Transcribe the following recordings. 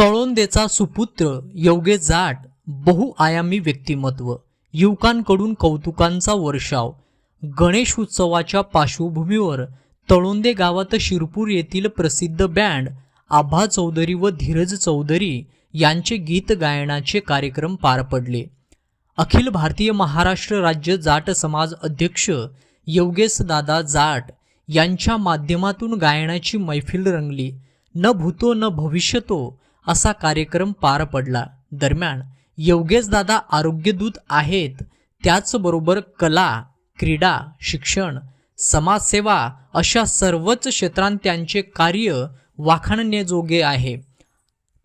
तळोंदेचा सुपुत्र योगे जाट बहुआयामी व्यक्तिमत्व युवकांकडून कौतुकांचा वर्षाव. गणेश उत्सवाच्या पार्श्वभूमीवर तळोंदे गावात शिरपूर येथील प्रसिद्ध बँड आभा चौधरी व धीरज चौधरी यांचे गीत गायनाचे कार्यक्रम पार पडले. अखिल भारतीय महाराष्ट्र राज्य जाट समाज अध्यक्ष योगेश दादा जाट यांच्या माध्यमातून गायनाची मैफिल रंगली. न भूतो न भविष्यतो असा कार्यक्रम पार पडला. दरम्यान योगेशदादा आरोग्यदूत आहेत. त्याचबरोबर कला क्रीडा शिक्षण समाजसेवा अशा सर्वच क्षेत्रांत त्यांचे कार्य वाखाणण्याजोगे आहे.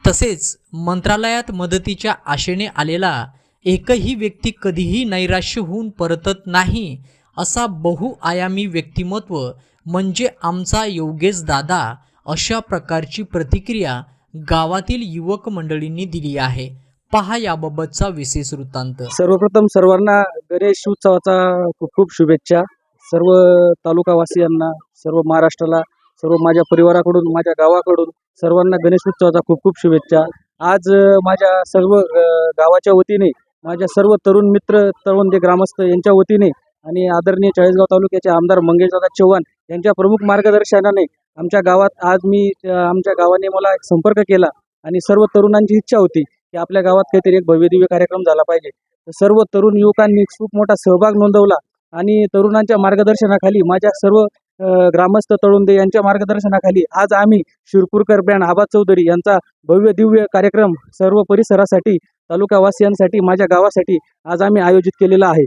तसेच मंत्रालयात मदतीच्या आशेने आलेला एकही व्यक्ती कधीही नैराश्य होऊन परतत नाही असा बहुआयामी व्यक्तिमत्व म्हणजे आमचा योगेश दादा अशा प्रकारची प्रतिक्रिया गावातील युवक मंडळींनी दिली आहे. पहा याबाबतचा विशेष वृत्तांत. सर्वप्रथम सर्वांना गणेश उत्सवाचा खूप खूप शुभेच्छा. सर्व तालुकावासियांना सर्व महाराष्ट्राला सर्व माझ्या परिवाराकडून माझ्या गावाकडून सर्वांना गणेश उत्सवाचा खूप खूप शुभेच्छा. आज माझ्या सर्व गावाच्या वतीने माझ्या सर्व तरुण मित्र तरुण ते ग्रामस्थ यांच्या वतीने आणि आदरणीय चाळीसगाव तालुक्याचे आमदार मंगेशदादा चव्हाण यांच्या प्रमुख मार्गदर्शनाने आमच्या गावात आज मी आमच्या गावाने मला एक संपर्क केला आणि सर्व तरुणांची इच्छा होती की आपल्या गावात काहीतरी एक भव्यदिव्य कार्यक्रम झाला पाहिजे. सर्व तरुण युवकांनी खूप मोठा सहभाग नोंदवला आणि तरुणांच्या मार्गदर्शनाखाली माझ्या सर्व ग्रामस्थ तळुंदे यांच्या मार्गदर्शनाखाली आज आम्ही शिरपूरकर बँड आबा चौधरी यांचा भव्य दिव्य कार्यक्रम सर्व परिसरासाठी तालुकावासियांसाठी माझ्या गावासाठी आज आम्ही आयोजित केलेला आहे.